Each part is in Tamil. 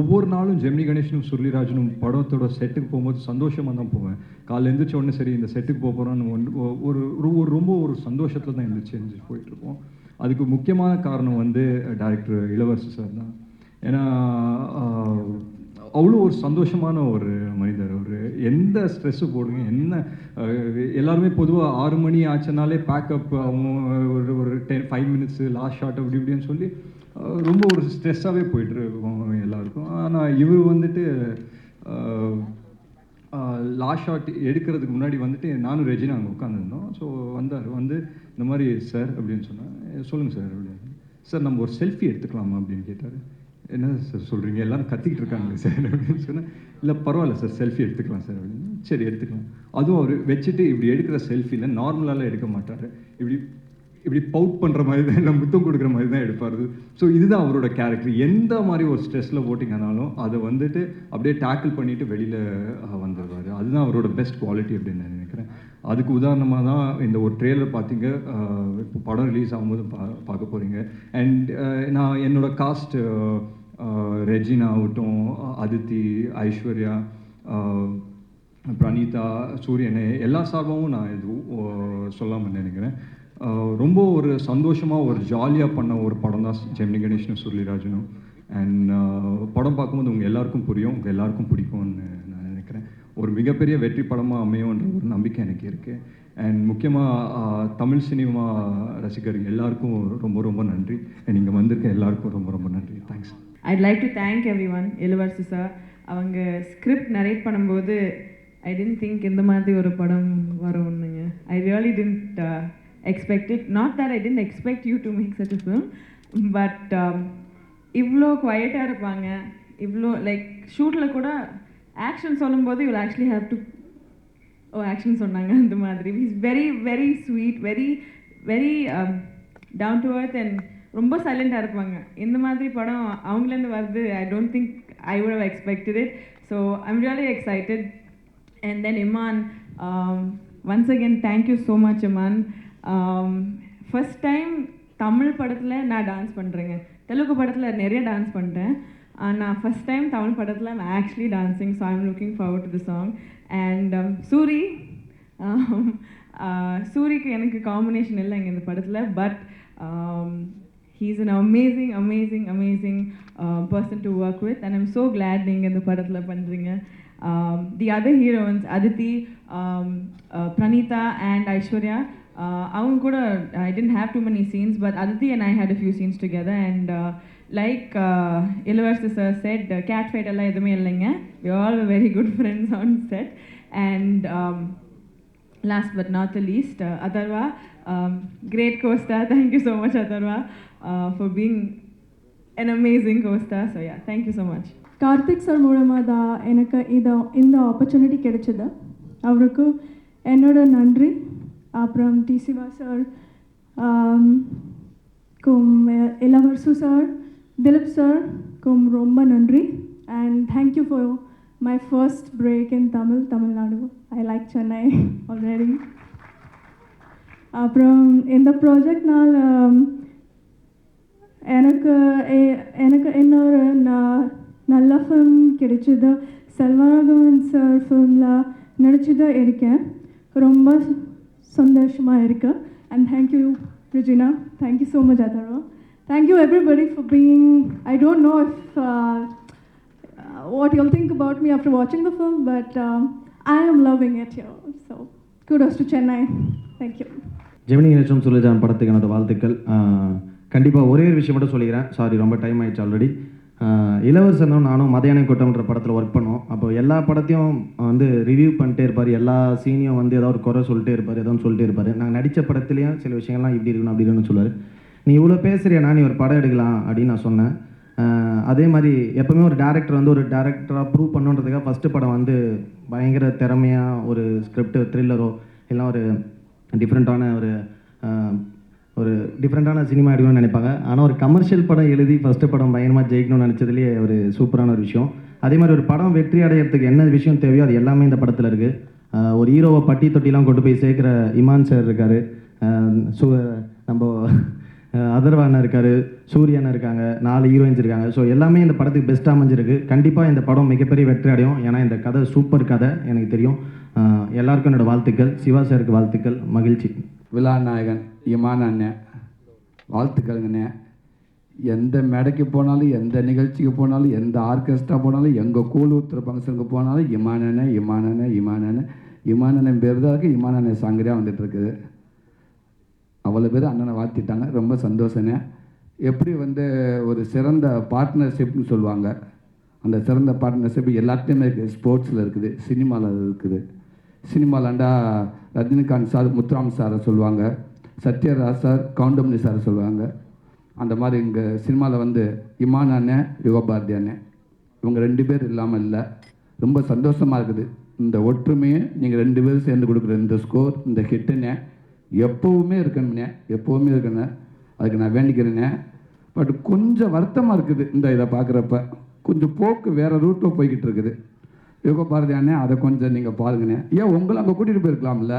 ஒவ்வொரு நாளும் ஜெமினி கணேஷனும் சுருளிராஜனும் படத்தோட செட்டுக்கு போகும்போது சந்தோஷமாக தான் போவேன். காலைல எழுந்திரிச்ச உடனே சரி இந்த செட்டுக்கு போக போகிறோன்னு ஒரு ஒரு ஒரு ரொம்ப ஒரு சந்தோஷத்தில் தான் எழுந்திரிச்சு எழுந்திரிச்சு போயிட்டுருப்போம். அதுக்கு முக்கியமான காரணம் வந்து டேரக்டர் இளவரசு சார் தான். ஏன்னா அவ்வளோ ஒரு சந்தோஷமான ஒரு மனிதர் ஒரு எந்த ஸ்ட்ரெஸ்ஸு போடுங்க என்ன எல்லாருமே பொதுவாக ஆறு மணி ஆச்சுனாலே பேக்கப் அவங்க ஒரு ஒரு ten five minutes last shot அப்படி இப்படின்னு சொல்லி ரொம்ப ஒரு ஸ்ட்ரெஸ்ஸாகவே போயிட்டு இருக்கோம் எல்லாருக்கும். ஆனால் இவர் வந்துட்டு லாஸ்ட் ஷாட் எடுக்கிறதுக்கு முன்னாடி வந்துட்டு நானும் ரெஜினா அங்கே உட்காந்துருந்தோம் ஸோ வந்தார். வந்து இந்த மாதிரி சார் அப்படின்னு சொன்னேன் சொல்லுங்கள் சார் அப்படின்னு. சார் நம்ம ஒரு செல்ஃபி எடுத்துக்கலாமா? அப்படின்னு கேட்டார். என்ன சார் சொல்கிறீங்க எல்லாரும் கத்திக்கிட்டு இருக்காங்க சார் அப்படின்னு சொன்னேன் இல்லை பரவாயில்ல சார் செல்ஃபி எடுத்துக்கலாம் சார் அப்படின்னு. சரி எடுத்துக்கலாம். அதுவும் அவர் வச்சுட்டு இப்படி எடுக்கிற செல்ஃபியில் நார்மலாலாம் எடுக்க மாட்டார். இப்படி இப்படி பவுட் பண்ணுற மாதிரி தான் இல்லை முத்தம் கொடுக்குற மாதிரி தான் எடுப்பார். ஸோ இதுதான் அவரோட கேரக்டர் எந்த மாதிரி ஒரு ஸ்ட்ரெஸ்ஸில் போட்டிங்கனாலும் அதை வந்துட்டு அப்படியே டேக்கிள் பண்ணிட்டு வெளியில் வந்துடுவார் அதுதான் அவரோட பெஸ்ட் குவாலிட்டி அப்படின்னு நான் நினைக்கிறேன். அதுக்கு உதாரணமாக தான் இந்த ஒரு ட்ரெய்லர் பார்த்தீங்க இப்போ படம் ரிலீஸ் ஆகும்போது பா பார்க்க போகிறீங்க அண்ட் நான் என்னோட காஸ்ட் ரெஜினா ஆகட்டும் அதித்தி ஐஸ்வர்யா பிரணீதா சூரியனே எல்லா சார்பாகவும் நான் இது சொல்லாமல் நினைக்கிறேன். ரொம்ப ஒரு சந்தோஷமாக ஒரு ஜாலியாக பண்ண ஒரு படம் தான் ஜெமினி கணேஷனும் சுருளிராஜனும். அண்ட் படம் பார்க்கும்போது உங்கள் எல்லாருக்கும் புரியும் உங்கள் எல்லாருக்கும் பிடிக்கும்னு நான் நினைக்கிறேன். ஒரு மிகப்பெரிய வெற்றி படமாக அமையும்ன்ற ஒரு நம்பிக்கை எனக்கு இருக்குது அண்ட் முக்கியமாக தமிழ் சினிமா ரசிகர் எல்லாருக்கும் ரொம்ப ரொம்ப நன்றி. அண்ட் இங்கே வந்திருக்க எல்லாருக்கும் ரொம்ப ரொம்ப நன்றி. Thanks I'd like to thank everyone Ilavarasi sir அவங்க ஸ்கிரிப்ட் நரேட் பண்ணும்போது ஐ டென்ட் திங்க் இந்த மாதிரி ஒரு படம் வரும்னுங்க I really didn't expect not that I didn't expect you to make such a film but இவ்வளோ குவைட்டாக இருப்பாங்க. இவ்வளோ லைக் ஷூட்டில் கூட ஆக்ஷன் சொல்லும்போது you actually have to oh action சொன்னாங்க அந்த மாதிரி. Is very very sweet very very down to earth and ரொம்ப சைலண்டாக இருப்பாங்க. இந்த மாதிரி படம் அவங்களேருந்து வருது. I don't think I would have expected it so I'm really excited and then Imman once again thank you so much Imman first time Tamil படத்தில் நான் டான்ஸ் பண்ணுறேங்க தெலுங்கு படத்தில் நிறைய டான்ஸ் பண்ணிட்டேன் uh, நான் ஃபர்ஸ்ட் டைம் தமிழ் படத்தில் நான் actually dancing so I'm looking forward to the song and Soori சூரிக்கு எனக்கு காம்பினேஷன் இல்லை இங்கே இந்த படத்தில் but he's an amazing amazing amazing person to work with and I'm so glad நீங்கள் இந்த படத்தில் பண்ணுறீங்க the other heroines Aditi Praneetha and Aishwarya அவங்க கூட I didn't have to many scenes but Aditi and I had a few scenes together and uh, like Ilavarasu sir set cat fight எல்லாம் எதுவுமே இல்லைங்க we all very good friends on set and last but not the least, uh, Atharva, um, great co-star. Thank you so much, Atharva, uh, for being an amazing co-star. So yeah, thank you so much. Karthik sir மூலமாக தான் எனக்கு இதை இந்த ஆப்பர்ச்சுனிட்டி கிடைச்சது அவருக்கு என்னோட நன்றி அப்புறம் டி சிவா சார் ஆம், கும் இளவரசு சார் திலீப் சார் கும் ரொம்ப நன்றி and thank you for my first break in Tamil Tamil Nadu I like Chennai already அப்புறம் இந்த ப்ராஜெக்ட்னால் எனக்கு எ- எனக்கு இன்னொரு ந- நல்ல ஃபிலிம் கிடைச்சது செல்வராகவன் சார் ஃபிலிமில் நடிச்சுட்டு இருக்கேன் ரொம்ப சந்தோஷமாக இருக்கு and thank you Regina thank you so much Atharvaa thank you everybody for being I don't know if what you'll think about me after watching the film, but um, I am loving it here. So kudos to Chennai. Thank you. Gemini கணேசம் சொல்லிஜான் படத்துக்கு எனது வாழ்த்துக்கள் கண்டிப்பாக ஒரே ஒரு விஷயம் மட்டும் சொல்லிக்கிறேன் சாரி ரொம்ப டைம் ஆயிடுச்சு ஆல்ரெடி இளவரசனும் நானும் மதியான கூட்டம்ன்ற படத்தில் ஒர்க் பண்ணோம். அப்போ எல்லா படத்தையும் வந்து ரிவ்யூ பண்ணிட்டே இருப்பார். எல்லா சீனையும் வந்து ஏதாவது ஒரு குறை சொல்லிட்டே இருப்பார் ஏதோ சொல்லிட்டே இருப்பார். நாங்கள் நடித்த படத்துலேயும் சில விஷயங்கள்லாம் இப்படி இருக்கணும் அப்படி இருக்கணும்னு சொல்லுவார். நீ இவ்வளோ பேசுறியா நீ ஒரு படம் எடுக்கலாம் அப்படின்னு நான் சொன்னேன். அதே மாதிரி எப்போவுமே ஒரு டேரக்டர் வந்து ஒரு டேரக்டராக ப்ரூவ் பண்ணுன்றதுக்காக ஃபஸ்ட்டு படம் வந்து பயங்கர திறமையாக ஒரு ஸ்கிரிப்ட் த்ரில்லரோ இல்லை ஒரு டிஃப்ரெண்ட்டான ஒரு ஒரு டிஃப்ரெண்ட்டான சினிமா எடுக்கணும்னு நினைப்பாங்க. ஆனால் ஒரு கமர்ஷியல் படம் எழுதி ஃபஸ்ட்டு படம் பயங்கரமாக ஜெயிக்கணும்னு நினச்சதுலேயே ஒரு சூப்பரான ஒரு விஷயம். அதே மாதிரி ஒரு படம் வெற்றி அடையிறதுக்கு என்ன விஷயம் தேவையோ அது எல்லாமே இந்த படத்தில் இருக்குது ஒரு ஹீரோவை பட்டி தொட்டிலாம் கொண்டு போய் சேர்க்குற இமான் சார் இருக்கார். சு நம்ம அஹ் அதர்வா அண்ணன் அண்ணன் இருக்காங்க நாலு ஹீரோயின்ஸ் இருக்காங்க. ஸோ எல்லாமே இந்த படத்துக்கு பெஸ்ட்டாக அமைஞ்சிருக்கு. கண்டிப்பாக இந்த படம் மிகப்பெரிய வெற்றி அடையும். ஏன்னா இந்த கதை சூப்பர் கதை எனக்கு தெரியும். எல்லாருக்கும் என்னோடய வாழ்த்துக்கள். சிவா சாருக்கு வாழ்த்துக்கள். மகிழ்ச்சி. விழாநாயகன் இமான் அண்ணன் வாழ்த்துக்கள்ங்கண்ணே எந்த மேடைக்கு போனாலும் எந்த நிகழ்ச்சிக்கு போனாலும் எந்த ஆர்கெஸ்ட்ரா போனாலும் எங்கள் கூழூத்துற ஃபங்க்ஷனுக்கு போனாலும் இமானண்ணே இமானண்ணே இமானண்ணே இமானண்ணன் பேர் தான் இருக்குது இமானண்ணன் சாங்கரியாக வந்துட்டுருக்குது அவ்வளோ பேர் அண்ணனை வாழ்த்திட்டாங்க. ரொம்ப சந்தோஷண்ணே எப்படி வந்து ஒரு சிறந்த பார்ட்னர்ஷிப்னு சொல்லுவாங்க. அந்த சிறந்த பார்ட்னர்ஷிப் எல்லாத்தையுமே இருக்குது ஸ்போர்ட்ஸில் இருக்குது சினிமாவில் இருக்குது. சினிமாலாண்டா ரஜினிகாந்த் சார் முத்துராம் சாரை சொல்லுவாங்க. சத்யராஜ் சார் கவுண்டமணி சாரை சொல்லுவாங்க. அந்த மாதிரி இங்கே சினிமாவில் வந்து இமான் அண்ணன் யுகபாரதி அண்ணன் இவங்க ரெண்டு பேர் இல்லாமல் இல்லை. ரொம்ப சந்தோஷமாக இருக்குது. இந்த ஒற்றுமையை நீங்கள் ரெண்டு பேரும் சேர்ந்து கொடுக்குற இந்த ஸ்கோர் இந்த ஹிட்டுனே எப்போவுமே இருக்கணும்னே எப்போவுமே இருக்கணும் அதுக்கு நான் வேண்டிக்கிறேனே. பட் கொஞ்சம் வருத்தமாக இருக்குது இந்த இதை பார்க்குறப்ப. கொஞ்சம் போக்கு வேறு ரூட்டில் போய்கிட்டு இருக்குது. யுக பாரதி அண்ணே அதை கொஞ்சம் நீங்கள் பாருங்கண்ணே. ஏன் உங்களை அங்கே கூட்டிகிட்டு போயிருக்கலாம்ல?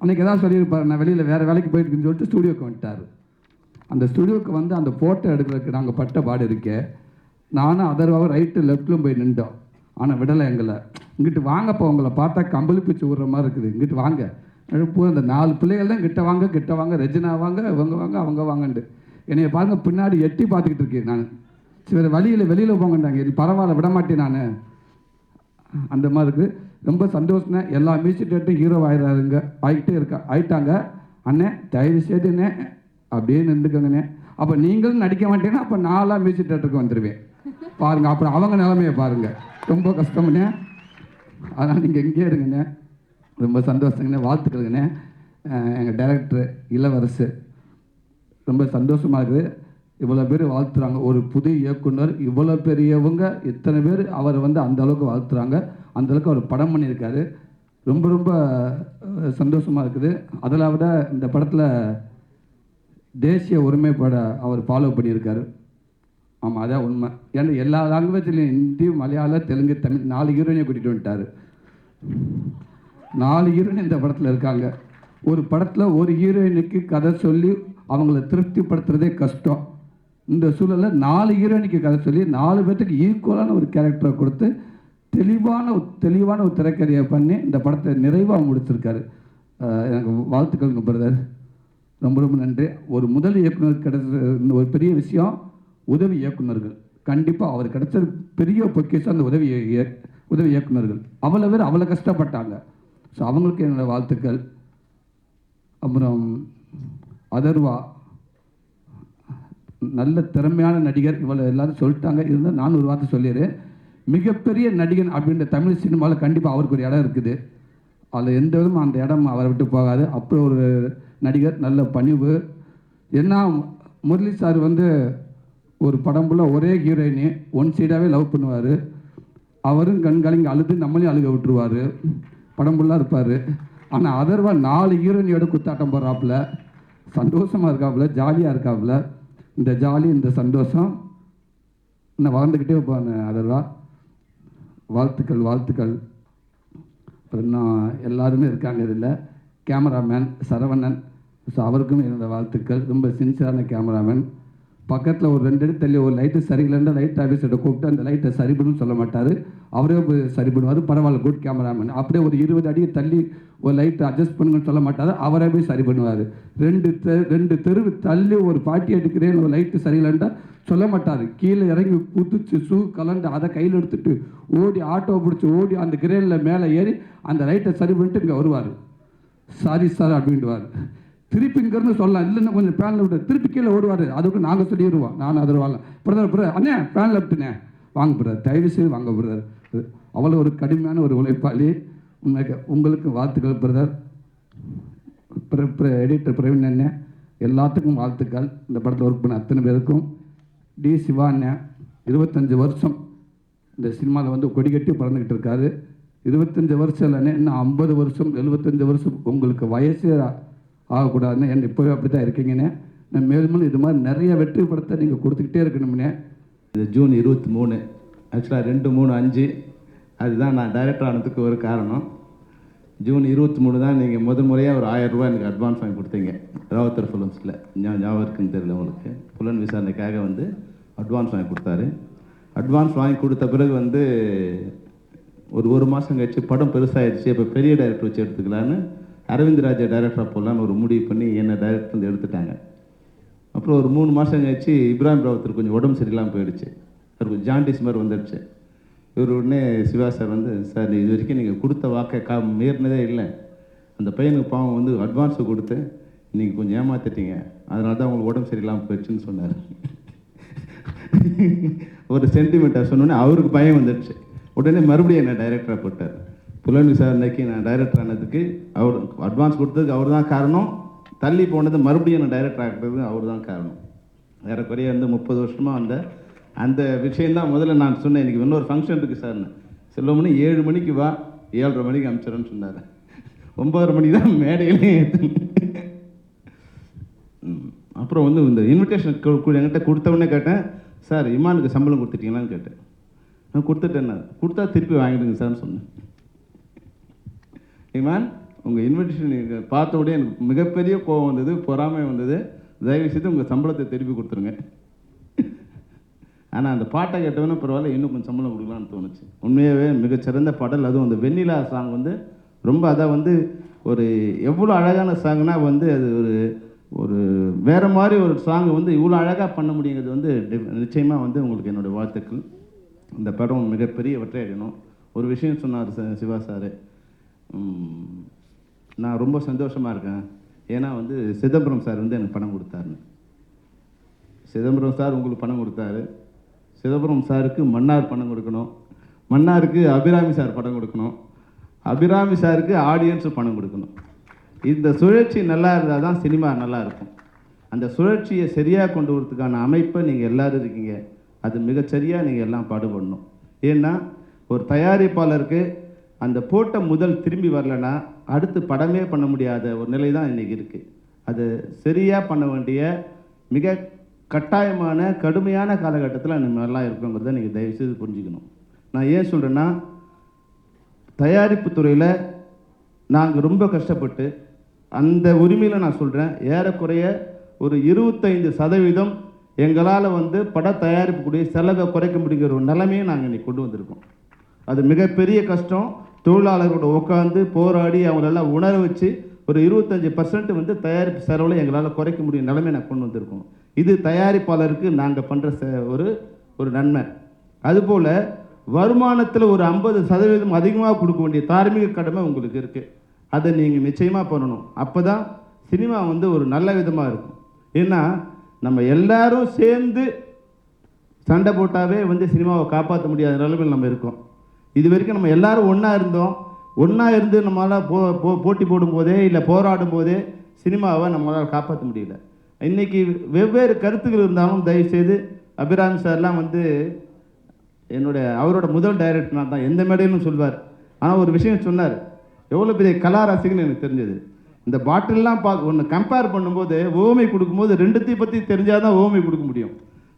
அன்றைக்கி ஏதாவது சொல்லியிருப்பாரு நான் வெளியில் வேறு வேலைக்கு போயிருக்குன்னு சொல்லிட்டு ஸ்டூடியோக்கு வந்துட்டார். அந்த ஸ்டுடியோவுக்கு வந்து அந்த ஃபோட்டோ எடுக்கிறதுக்கு நாங்கள் பட்ட பாடு இருக்கே. நானும் அதர்வாக ரைட்டு லெஃப்ட்லும் போய் நின்றோம். ஆனால் விடலை எங்களை. இங்கிட்டு வாங்கப்போ உங்களை பார்த்தா கம்பளி பிச்சு விடுற மாதிரி இருக்குது. இங்கிட்டு வாங்க. போ அந்த நாலு பிள்ளைகள் தான் கிட்ட வாங்க கிட்ட வாங்க ரெஜினா வாங்க இவங்க வாங்க அவங்க வாங்கன்ட்டு. என்னைய பாருங்க பின்னாடி எட்டி பார்த்துக்கிட்டு இருக்கேன் நான். சரி வழியில் வெளியில் போங்கண்டாங்க இது பரவாயில்ல விட மாட்டேன் நான். அந்த மாதிரி இருக்குது ரொம்ப சந்தோஷம்னா எல்லா மியூசிக் டேரக்டரும் ஹீரோ ஆயிடுறாருங்க ஆகிட்டே இருக்கா ஆயிட்டாங்க. அண்ணே தயவு செய்துண்ணே அப்படியே நின்றுக்கோங்கண்ணே. அப்போ நீங்களும் நடிக்க மாட்டீங்கன்னா அப்போ நாளாக மியூசிக் டேரக்டருக்கு வந்துடுவேன் பாருங்கள் அப்புறம் அவங்க நிலமையை பாருங்கள் ரொம்ப கஷ்டம்ண்ணே. அதனால் நீங்கள் எங்கேயே இருங்கண்ணே. ரொம்ப சந்தோஷங்கண்ணே. வாழ்த்துக்கிறதுங்கண்ணே எங்கள் டைரக்டர் இளவரசு. ரொம்ப சந்தோஷமாக இருக்குது. இவ்வளோ பேர் வாழ்த்துறாங்க. ஒரு புது இயக்குனர் இவ்வளோ பெரியவங்க இத்தனை பேர் அவரை வந்து அந்த அளவுக்கு வாழ்த்துறாங்க. அந்த அளவுக்கு அவர் படம் பண்ணியிருக்காரு. ரொம்ப ரொம்ப சந்தோஷமாக இருக்குது. அதில் விட இந்த படத்தில் தேசிய ஒருமைப்பாட அவர் ஃபாலோ பண்ணியிருக்காரு. ஆமாம் அதான் உண்மை. ஏன்னா எல்லா லாங்குவேஜ்லையும் ஹிந்தி மலையாளம் தெலுங்கு தமிழ் நாலு ஹீரோயினை கூட்டிகிட்டு வந்துட்டார். நாலு ஹீரோயின் இந்த படத்தில் இருக்காங்க. ஒரு படத்தில் ஒரு ஹீரோயினுக்கு கதை சொல்லி அவங்கள திருப்திப்படுத்துறதே கஷ்டம். இந்த சூழலில் நாலு ஹீரோயினுக்கு கதை சொல்லி நாலு பேர்த்துக்கு ஈக்குவலான ஒரு கேரக்டரை கொடுத்து தெளிவான ஒரு தெளிவான ஒரு திரைக்கதையை பண்ணி இந்த படத்தை நிறைவாக முடிச்சிருக்காரு. எனக்கு வாழ்த்துக்கள்ங்க பிரதர் ரொம்ப ரொம்ப நன்றி. ஒரு முதல் இயக்குனர் கிடைச்ச ஒரு பெரிய விஷயம் உதவி இயக்குனர்கள். கண்டிப்பாக அவர் கிடைச்ச பெரிய பொக்கேஷம் அந்த உதவி இய- உதவி இயக்குனர்கள். அவ்வளோ பேர் அவ்வளோ கஷ்டப்பட்டாங்க. ஸோ அவங்களுக்கு என்னோட வாழ்த்துக்கள். அப்புறம் அதர்வா நல்ல திறமையான நடிகர் இவ்வளோ எல்லாரும் சொல்லிட்டாங்க. இருந்தால் நான் ஒரு வார்த்தை சொல்லிடுறேன். மிகப்பெரிய நடிகன் அப்படின்ற தமிழ் சினிமாவில் கண்டிப்பாக அவருக்கு ஒரு இடம் இருக்குது. அதில் எந்த விதமும் அந்த இடம் அவரை விட்டு போகாது. அப்புறம் ஒரு நடிகர் நல்ல பணிவு. ஏன்னா முரளி சார் வந்து ஒரு படம் ஃபுல்லாக ஒரே ஹீரோயினு ஒன் சைடாகவே லவ் பண்ணுவார். அவரும் கண்காலிங்க அழுது நம்மளையும் அழுக விட்டுருவார். படம் ஃபுல்லாக இருப்பார். ஆனால் அதர்வா நாலு ஹீரோயினியோட குத்தாட்டம் போடுறாப்புல. சந்தோஷமாக இருக்காப்புல ஜாலியாக இருக்காப்புல. இந்த ஜாலி இந்த சந்தோஷம். இன்னும் வளர்ந்துக்கிட்டே போவாங்க அதெல்லாம். வாழ்த்துக்கள் வாழ்த்துக்கள். அப்புறம் இன்னும் எல்லாருமே இருக்காங்க இதில். கேமராமேன் சரவணன். ஸோ அவருக்கும் என்னோடய வாழ்த்துக்கள். ரொம்ப சின்சியரான கேமராமேன். பக்கத்தில் ஒரு ரெண்டு அடி தள்ளி ஒரு லைட்டு சரியில்லைன்னா லைட் ஆஃபீஸர்கிட்ட கூப்பிட்டு அந்த லைட்டை சரி பண்ணு சொல்ல மாட்டார். அவரே போய் சரி பண்ணுவார் பரவாயில்ல குட் கேமராமேன் அப்படியே ஒரு இருபது அடி தள்ளி ஒரு லைட்டை அட்ஜஸ்ட் பண்ணுங்கன்னு சொல்ல மாட்டார். அவரே போய் சரி பண்ணுவார் ரெண்டு தெ ரெண்டு தெருவு தள்ளி ஒரு பாட்டி எடுக்கிறேன் ஒரு லைட்டு சரியில்லைன்னா சொல்ல மாட்டார். கீழே இறங்கி குதிச்சு ஷூ கலந்து அதை கையில் எடுத்துட்டு ஓடி ஆட்டோ பிடிச்சி ஓடி அந்த கிரேனில் மேலே ஏறி அந்த லைட்டை சரி பண்ணிட்டு இங்கே வருவார். சாரி சார் அப்படின்ட்டுவார் திருப்பி இங்கேருந்து சொல்லலாம். இல்லைன்னா கொஞ்சம் பேனில் விட்டு திருப்பி கீழே ஓடுவார். அதுக்கு நாங்கள் சொல்லிடுவோம். நான் அதில் வாங்க. பிரதர் பிரதர் அண்ணே பேனில் விட்டுனே வாங்க பிரதர். தயவு செய்து வாங்க பிரதர். அவ்வளோ ஒரு கடுமையான ஒரு உழைப்பாளி. உண்மைக்கு உங்களுக்கு வாழ்த்துக்கள் பிரதர். எடிட்டர் பிரவீன் அண்ணன் எல்லாத்துக்கும் வாழ்த்துக்கள். இந்த படத்தில் ஒர்க் பண்ண அத்தனை பேருக்கும். டி. சிவா அண்ணன் இருபத்தஞ்சி வருஷம் இந்த சினிமாவில் வந்து கொடி கட்டி பறந்துக்கிட்டு இருக்காரு. இருபத்தஞ்சி வருஷம் இல்லைண்ணே இன்னும் ஐம்பது வருஷம் எழுபத்தஞ்சி வருஷம் உங்களுக்கு வயசு ஆகக்கூடாதுன்னு என்ன இப்போவே அப்படி தான் இருக்கீங்கண்ணே நான் மேலும் இது மாதிரி நிறைய வெற்றி படத்தை நீங்கள் கொடுத்துக்கிட்டே இருக்கணும்ண்ணே இது ஜூன் இருபத்தி மூணு. ஆக்சுவலாக ரெண்டு மூணு அஞ்சு. அதுதான் நான் டைரக்டர் ஆனதுக்கு ஒரு காரணம். ஜூன் இருபத்தி மூணு தான் நீங்கள் முதல் முறையாக ஒரு ஆயிரம் ரூபாய் எனக்கு அட்வான்ஸ் வாங்கி கொடுத்தீங்க. ராவத்தர் ஃபிலிம்ஸில் ஞாபகம் இருக்குன்னு தெரியல உங்களுக்கு. புலன் விசாரணைக்காக வந்து அட்வான்ஸ் வாங்கி கொடுத்தாரு. அட்வான்ஸ் வாங்கி கொடுத்த பிறகு வந்து ஒரு ஒரு மாதம் கழிச்சு படம் பெருசாகிடுச்சு இப்போ பெரிய டைரக்டர் வச்சு எடுத்துக்கலான்னு அரவிந்த் ராஜா டைரக்டராக போடலான்னு ஒரு முடிவு பண்ணி என்னை டைரக்டர் வந்து எடுத்துட்டாங்க. அப்புறம் ஒரு மூணு மாதம் கழிச்சு இப்ராஹிம் ராவத்தர் கொஞ்சம் உடம்பு சரியில்லாமல் போயிடுச்சு. அவருக்கு ஜாண்டிஸ் மாதிரி வந்துடுச்சு. இவர் உடனே சிவா சார் வந்து சார் இது வரைக்கும் நீங்கள் கொடுத்த வாக்கை கா மீறினதே இல்லை. அந்த பையனுக்கு பாவம் வந்து அட்வான்ஸு கொடுத்து நீங்கள் கொஞ்சம் ஏமாத்திட்டீங்க. அதனால தான் உங்களுக்கு உடம்பு சரியில்லாமல் போயிடுச்சுன்னு சொன்னார். ஒரு சென்டிமெண்ட்டாக சொன்னோன்னே அவருக்கு பயம் வந்துடுச்சு. உடனே மறுபடியும் என்ன டைரக்டராக போட்டார். புலன் விசாரணைக்கு நான் டைரக்டர் ஆனதுக்கு அவர் அட்வான்ஸ் கொடுத்ததுக்கு அவர் தான் காரணம். தள்ளி போனது மறுபடியும் நான் டைரக்டர் ஆகிறது அவர் தான் காரணம் ஏறக்குறைய வந்து முப்பது வருஷமாக அந்த அந்த விஷயந்தான் முதல்ல நான் சொன்னேன். எனக்கு இன்னொரு ஃபங்க்ஷன் இருக்குது சார்னு செல்வமணி ஏழு மணிக்கு வா ஏழரை மணிக்கு அனுப்பிச்சிடறேன்னு சொன்னார். ஒம்பதரை மணிக்கு தான் மேடையிலே அப்புறம் வந்து இந்த இன்விடேஷன் என்கிட்ட கொடுத்தவொடனே கேட்டேன். சார் இமானுக்கு சம்பளம் கொடுத்துட்டீங்களான்னு கேட்டேன். நான் கொடுத்துட்டேன் கொடுத்தா திருப்பி வாங்கிடுங்க சார்னு சொன்னேன். இமான் உங்கள் இன்விடேஷன் நீங்கள் பார்த்த உடனே எனக்கு மிகப்பெரிய கோவம் வந்தது பொறாமை வந்தது. தயவு செய்து உங்கள் சம்பளத்தை திருப்பி கொடுத்துருங்க. ஆனால் அந்த பாட்டை கேட்டவொன்னே பரவாயில்ல இன்னும் கொஞ்சம் சம்பளம் கொடுக்கலாம்னு தோணுச்சு. உண்மையாகவே மிகச்சிறந்த பாடல். அதுவும் அந்த வெண்ணிலா சாங் வந்து ரொம்ப அதை வந்து ஒரு எவ்வளோ அழகான சாங்னா வந்து அது ஒரு ஒரு வேறு மாதிரி ஒரு சாங் வந்து இவ்வளோ அழகாக பண்ண முடியுங்கிறது வந்து நிச்சயமாக வந்து உங்களுக்கு என்னுடைய வாழ்த்துக்கள். இந்த படம் மிகப்பெரிய வெற்றி அடையணும் ஒரு விஷயம் சொன்னார் சிவா சார். நான் ரொம்ப சந்தோஷமாக இருக்கேன். ஏன்னா வந்து சிதம்பரம் சார் வந்து எனக்கு பணம் கொடுத்தாருன்னு. சிதம்பரம் சார் உங்களுக்கு பணம் கொடுத்தாரு. சிதம்பரம் சாருக்கு மன்னார் பணம் கொடுக்கணும். மன்னாருக்கு அபிராமி சார் பணம் கொடுக்கணும். அபிராமி சாருக்கு ஆடியன்ஸு பணம் கொடுக்கணும். இந்த சுழற்சி நல்லா இருந்தால் தான் சினிமா நல்லா இருக்கும். அந்த சுழற்சியை சரியாக கொண்டு வரதுக்கான அமைப்பை நீங்கள் எல்லாரும் இருக்கீங்க. அது மிகச்சரியாக நீங்கள் எல்லாம் பாடுபடணும். ஏன்னா ஒரு தயாரிப்பாளருக்கு அந்த போட்ட முதல் திரும்பி வரலன்னா அடுத்து படமே பண்ண முடியாத ஒரு நிலை தான் இன்றைக்கி இருக்குது அது சரியாக பண்ண வேண்டிய மிக கட்டாயமான கடுமையான காலகட்டத்தில் நம்ம மாதிரிலாம் இருக்கோங்கிறத நீங்கள் தயவுசெய்து புரிஞ்சுக்கணும். நான் ஏன் சொல்கிறேன்னா தயாரிப்பு துறையில் நாங்கள் ரொம்ப கஷ்டப்பட்டு அந்த உரிமையில் நான் சொல்கிறேன் ஏறக்குறைய ஒரு இருபத்தைந்து சதவீதம் எங்களால் வந்து பட தயாரிப்புக்கூடிய செலவை குறைக்க முடியுங்கிற ஒரு நிலைமையை நாங்கள் இன்றைக்கி கொண்டு வந்திருக்கோம். அது மிகப்பெரிய கஷ்டம். தொழிலாளர்களோட உட்காந்து போராடி அவங்களெல்லாம் உணர வச்சு ஒரு இருபத்தஞ்சி பர்சன்ட் வந்து தயாரிப்பு செலவில் எங்களால் குறைக்க முடியும் நிலைமை நான் கொண்டு வந்திருக்கோம். இது தயாரிப்பாளருக்கு நாங்கள் பண்ணுற ஒரு ஒரு நன்மை. அதுபோல் வருமானத்தில் ஒரு ஐம்பது சதவீதம் அதிகமாக கொடுக்க வேண்டிய தார்மீக கடமை உங்களுக்கு இருக்குது அதை நீங்கள் நிச்சயமாக பண்ணணும். அப்போ தான் சினிமா வந்து ஒரு நல்ல விதமாக இருக்கும். ஏன்னா நம்ம எல்லாரும் சேர்ந்து சண்டை போட்டாவே வந்து சினிமாவை காப்பாற்ற முடியாத நிலைமையில் நம்ம இருக்கோம். இது வரைக்கும் நம்ம எல்லாரும் ஒன்றா இருந்தோம். ஒன்றா இருந்து நம்மளால் போ போ போட்டி போடும்போதே இல்லை போராடும் போதே சினிமாவை நம்மளால் காப்பாற்ற முடியல. இன்றைக்கி வெவ்வேறு கருத்துக்கள் இருந்தாலும் தயவுசெய்து அபிராமி சார்லாம் வந்து என்னுடைய அவரோட முதல் டைரக்டர் தான். எந்த மேடையிலும் சொல்வார். ஆனால் ஒரு விஷயம் சொன்னார். எவ்வளோ பெரிய கலா ரசிகன்னு எனக்கு தெரிஞ்சது. இந்த பாட்டில்லாம் பா ஒன்று கம்பேர் பண்ணும்போது ஓமை கொடுக்கும்போது ரெண்டுத்தையும் பற்றி தெரிஞ்சால் தான் ஓமை கொடுக்க முடியும்.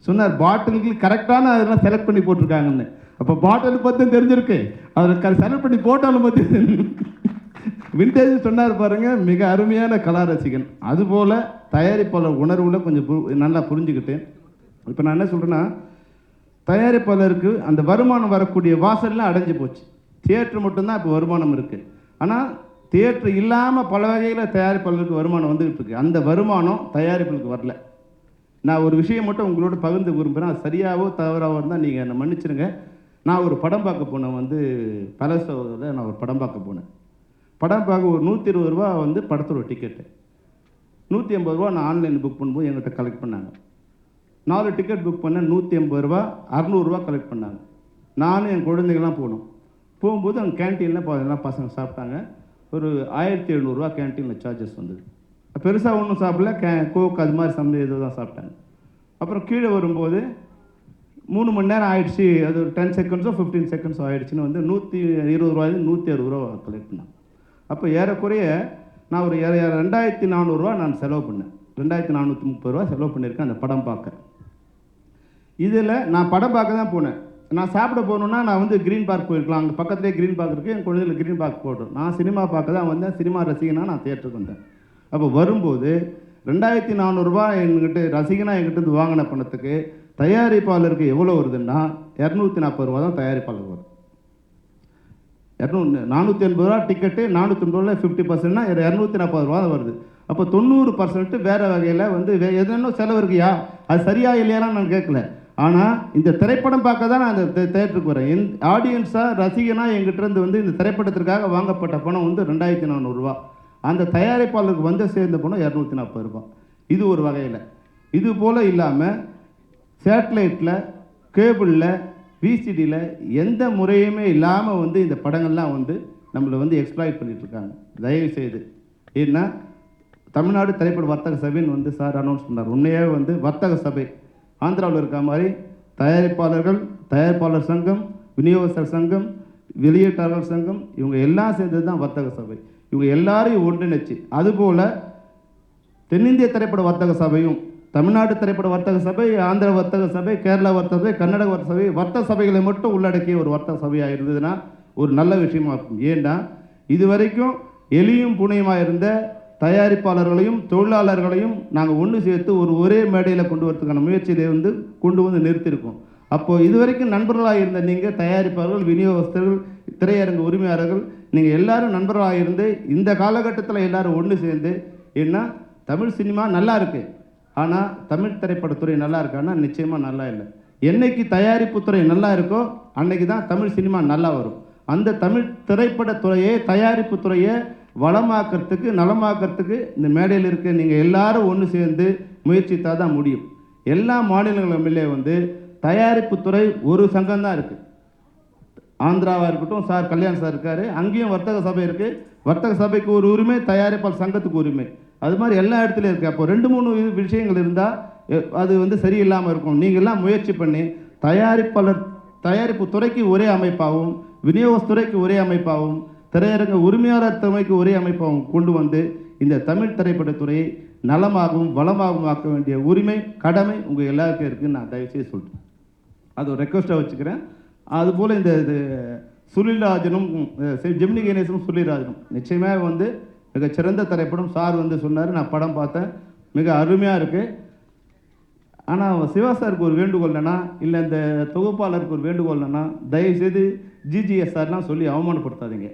சொன்னார் பாட்டிலுக்கு கரெக்டான அதெல்லாம் செலக்ட் பண்ணி போட்டிருக்காங்கன்னு. அப்போ பாட்டில் பற்றி தெரிஞ்சிருக்கு. அதில் செலக்ட் பண்ணி போட்டாலும் பற்றி விண்டேஜ் சொன்னார் பாருங்க மிக அருமையான கலா ரசிகன். அதுபோல் தயாரிப்பாளர் உணர்வுல கொஞ்சம் பு- நல்லா புரிஞ்சுக்கிட்டேன். இப்போ நான் என்ன சொல்கிறேன்னா தயாரிப்பாளருக்கு அந்த வருமானம் வரக்கூடிய வாசல்லாம் அடைஞ்சு போச்சு. தியேட்டர் மட்டும்தான் இப்போ வருமானம் இருக்குது ஆனால் தியேட்டர் இல்லாமல் பல வகையில் தயாரிப்பாளருக்கு வருமானம் வந்துகிட்டு இருக்கு. அந்த வருமானம் தயாரிப்புகளுக்கு வரல. நான் ஒரு விஷயம் மட்டும் உங்களோட பகிர்ந்து விரும்புகிறேன் அது சரியாகவோ தவறாகவோ இருந்தால் நீங்கள் என்னை மன்னிச்சிடுங்க நான் ஒரு படம் பார்க்க போனேன் வந்து பலசோவில் நான் ஒரு படம் பார்க்க போனேன். படம் பார்க்க ஒரு நூற்றி இருபது ரூபா வந்து படத்தோட டிக்கெட்டு நூற்றி ஐம்பது ரூபா நான் ஆன்லைனில் புக் பண்ணும்போது எங்கள்கிட்ட கலெக்ட் பண்ணாங்க. நாலு டிக்கெட் புக் பண்ணேன் நூற்றி ஐம்பது ரூபா அறநூறுரூவா கலெக்ட் பண்ணாங்க. நானும் என் குழந்தைகள்லாம் போனோம். போகும்போது அங்கே கேன்டீனில் எல்லாம் பசங்க சாப்பிட்டாங்க. ஒரு ஆயிரத்தி எழுநூறுவா கேன்டீனில் சார்ஜஸ் வந்தது. பெருசாக ஒன்றும் சாப்பிடல. கே கோக் அது மாதிரி சமையல் இதை தான் சாப்பிட்டாங்க. அப்புறம் கீழே வரும்போது மூணு மணி நேரம் ஆயிடுச்சு. அது ஒரு டென் செகண்ட்ஸோ ஃபிஃப்டீன் செகண்ட்ஸோ ஆயிடுச்சுன்னு வந்து நூற்றி இருபது ரூபாயிலிருந்து நூற்றி அறுபது ரூபா கலெக்ட் பண்ணேன். அப்போ ஏறக்குறைய நான் ஒரு ரெண்டாயிரத்தி நானூறுரூவா நான் செலவு பண்ணேன். ரெண்டாயிரத்தி நானூற்றி முப்பது ரூபா செலவு பண்ணியிருக்கேன் அந்த படம் பார்க்க. இதில் நான் படம் பார்க்க தான் போனேன். நான் சாப்பிட போகணுன்னா நான் வந்து க்ரீன் பார்க் போயிருக்கலாம். அங்கே பக்கத்துலேயே க்ரீன் பார்க் இருக்குது என் குழந்தைகளுக்கு க்ரீன் பார்க் போட்டோம் நான் சினிமா பார்க்க தான் வந்தேன். சினிமா ரசிகனாக நான் தேட்டருக்கு வந்தேன். அப்போ வரும்போது ரெண்டாயிரத்தி நானூறுரூவா என்கிட்ட ரசிகனா என்கிட்ட இருந்து வாங்கின பணத்துக்கு தயாரிப்பாளருக்கு எவ்வளோ வருதுன்னா இரநூத்தி நாற்பது ரூபா தான் தயாரிப்பாளர் வரும். இரநூ நானூற்றி எண்பது ரூபா டிக்கெட்டு நானூற்றி எண்பது ரூபா ஃபிஃப்டி பர்சன்ட்னா இரநூத்தி நாற்பது ரூபா தான் வருது. அப்போ தொண்ணூறு பர்சன்ட்டு வேறு வகையில் வந்து வே எதுன்னு செலவு இருக்கியா? அது சரியா இல்லையான்னு நான் கேட்கல. ஆனால் இந்த திரைப்படம் பார்க்க தான் நான் அந்த தேட்டருக்கு வரேன். என் ஆடியன்ஸாக ரசிகனாக எங்கிட்டருந்து வந்து இந்த திரைப்படத்திற்காக வாங்கப்பட்ட பணம் வந்து ரெண்டாயிரத்தி நானூறுரூவா அந்த தயாரிப்பாளருக்கு வந்து சேர்ந்த பணம் இரநூத்தி நாற்பது ரூபா. இது ஒரு வகையில். இது போல் இல்லாமல் சேட்டலைட்டில் கேபிளில் விசிடியில் எந்த முறையுமே இல்லாமல் வந்து இந்த படங்கள்லாம் வந்து நம்மளை வந்து எக்ஸ்ப்ளாய்ட் பண்ணிகிட்ருக்காங்க தயவு செய்து ஏன்னா தமிழ்நாடு திரைப்பட வர்த்தக சபைன்னு வந்து சார் அனௌன்ஸ் பண்ணார். உண்மையே வந்து வர்த்தக சபை. ஆந்திராவில் இருக்க மாதிரி தயாரிப்பாளர்கள் தயாரிப்பாளர் சங்கம் விநியோகஸ்தர் சங்கம் வெளியீட்டாளர் சங்கம் இவங்க எல்லாம் சேர்ந்தது தான் வர்த்தக சபை. இவங்க எல்லாரையும் ஒன்றிணைச்சு. அதுபோல் தென்னிந்திய திரைப்பட வர்த்தக சபையும் தமிழ்நாடு திரைப்பட வர்த்தக சபை ஆந்திர வர்த்தக சபை கேரளா வர்த்தக சபை கர்நாடக வர்த்தக சபை வர்த்தக சபைகளை மட்டும் உள்ளடக்கிய ஒரு வர்த்தக சபையாக இருந்ததுன்னா ஒரு நல்ல விஷயமா இருக்கும். ஏன்னா இது வரைக்கும் எலியும் புனையுமாக இருந்த தயாரிப்பாளர்களையும் தொழிலாளர்களையும் நாங்கள் ஒன்று சேர்த்து ஒரு ஒரே மேடையில் கொண்டு வரதுக்கான முயற்சியை வந்து கொண்டு வந்து நிறுத்தியிருக்கோம். அப்போது இதுவரைக்கும் நண்பர்களாக இருந்த நீங்கள் தயாரிப்பாளர்கள் விநியோகஸ்தர்கள் திரையரங்கு உரிமையாளர்கள் நீங்கள் எல்லாரும் நண்பர்களாக இருந்து இந்த காலகட்டத்தில் எல்லாரும் ஒன்று சேர்ந்து ஏன்னா தமிழ் சினிமா நல்லா இருக்குது ஆனால் தமிழ் திரைப்படத்துறை நல்லா இருக்கான்னா நிச்சயமாக நல்லா இல்லை. என்னைக்கு தயாரிப்புத்துறை நல்லா இருக்கோ அன்னைக்கு தான் தமிழ் சினிமா நல்லா வரும். அந்த தமிழ் திரைப்படத்துறையை தயாரிப்புத்துறையை வளமாக்கிறதுக்கு நலமாக்கிறதுக்கு இந்த மேடையில் இருக்க நீங்கள் எல்லாரும் ஒன்று சேர்ந்து முயற்சித்தா தான் முடியும். எல்லா மாநிலங்களுமே வந்து தயாரிப்புத்துறை ஒரு சங்கம் தான் இருக்குது ஆந்திராவாக இருக்கட்டும் சார் கல்யாண் சார் இருக்கார். அங்கேயும் வர்த்தக சபை இருக்குது வர்த்தக சபைக்கு ஒரு உரிமை தயாரிப்பாளர் சங்கத்துக்கு உரிமை. அது மாதிரி எல்லா இடத்துலையும் இருக்குது அப்போ ரெண்டு மூணு விஷயங்கள் இருந்தால் அது வந்து சரியில்லாமல் இருக்கும். நீங்கள்லாம் முயற்சி பண்ணி தயாரிப்பாளர் தயாரிப்பு துறைக்கு ஒரே அமைப்பாகவும் விநியோகத்துறைக்கு ஒரே அமைப்பாகவும் திரையரங்க உரிமையாளர் துறைக்கு ஒரே அமைப்பாகவும் கொண்டு வந்து இந்த தமிழ் திரைப்படத்துறையை நலமாகவும் வளமாகவும் ஆக்க வேண்டிய உரிமை கடமை உங்கள் எல்லாருக்கும் இருக்குதுன்னு நான் தயவுசெய்து சொல்கிறேன் அது ஒரு ரெக்வஸ்ட்டாக வச்சுக்கிறேன். அதுபோல் இந்த இது சுனில்ராஜனும் ஜெமினி கணேசனும் சுனில்ராஜனும் நிச்சயமாக வந்து மிகச்சிறந்த திரைப்படம் சார் வந்து சொன்னார். நான் படம் பார்த்தேன். மிக அருமையாக இருக்குது ஆனால் சிவா சாருக்கு ஒரு வேண்டுகோள் என்னென்னா இல்லை இந்த தொகுப்பாளருக்கு ஒரு வேண்டுகோள் என்னென்னா தயவுசெய்து ஜிஜிஎஸ்ஆர்லாம் சொல்லி அவமானப்படுத்தாதீங்க.